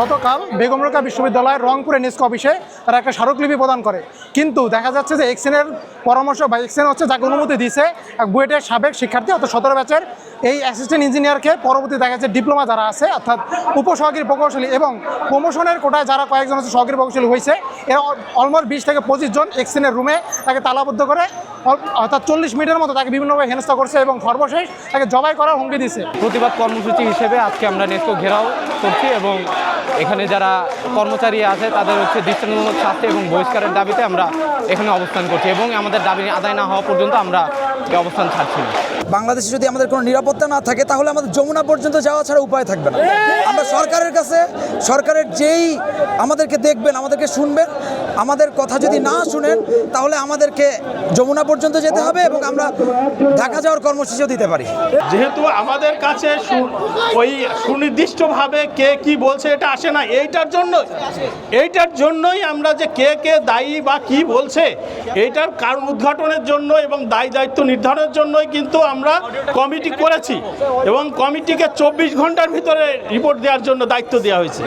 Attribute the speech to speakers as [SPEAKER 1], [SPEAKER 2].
[SPEAKER 1] গতকাল বেগম রোকা বিশ্ববিদ্যালয়ের রংপুরে নিস্ক অফিসে তারা একটা স্মারকলিপি প্রদান করে। কিন্তু দেখা যাচ্ছে যে এক্সেনের পরামর্শ বা এক্সেন হচ্ছে যাকে অনুমতি দিয়েছে এক বুয়েটের সাবেক শিক্ষার্থী, অর্থাৎ সতেরো ব্যাচের এই অ্যাসিস্ট্যান্ট ইঞ্জিনিয়ারকে পরবর্তী দেখা যাচ্ছে ডিপ্লোমা যারা আছে, অর্থাৎ উপসহকারী প্রকৌশলী এবং প্রমোশনের কোটায় যারা কয়েকজন হচ্ছে সহকারী প্রকৌশলী হয়েছে, এরা অলমোস্ট বিশ থেকে পঁচিশ জন এক্সেনের রুমে তাকে তালাবদ্ধ করে অর্থাৎ চল্লিশ মিনিটের মতো তাকে বিভিন্নভাবে হেনস্থা করছে এবং সর্বশেষ তাকে জবাই করার হুমকি দিছে
[SPEAKER 2] প্রতিবাদ কর্মসূচি হিসেবে আজকে আমরা নেস্কো ঘেরাও করছি এবং এখানে যারা কর্মচারী আছে তাদের হচ্ছে দৃষ্টান্তমূলক শাস্তি এবং বহিষ্কারের দাবিতে আমরা এখানে অবস্থান করছি এবং আমাদের দাবি আদায় না হওয়া পর্যন্ত আমরা এই অবস্থান ছাড়ছি না।
[SPEAKER 3] বাংলাদেশে যদি আমাদের কোনো নিরাপত্তা না থাকে তাহলে আমাদের যমুনা পর্যন্ত যাওয়া ছাড়া উপায় থাকবে না। আমরা সরকারের কাছে সরকারের যেই আমাদেরকে দেখবেন আমাদেরকে শুনবেন আমাদের কথা যদি না শুনেন, তাহলে আমাদেরকে যমুনা পর্যন্ত যেতে হবে এবং আমরা ঢাকা যাওয়ার কর্মসূচিও দিতে পারি।
[SPEAKER 4] যেহেতু আমাদের কাছে ওই সুনির্দিষ্টভাবে কে কি বলছে এটা আসে না, এইটার জন্য এইটার জন্যই আমরা যে কে কে দায়ী বা কি বলছে, এইটার কারণ উদ্ঘাটনের জন্য এবং দায়ী দায়িত্ব নির্ধারণের জন্যই কিন্তু আমরা কমিটি করেছি এবং কমিটিকে চব্বিশ ঘণ্টার ভিতরে রিপোর্ট দেওয়ার জন্য দায়িত্ব দেওয়া হয়েছে।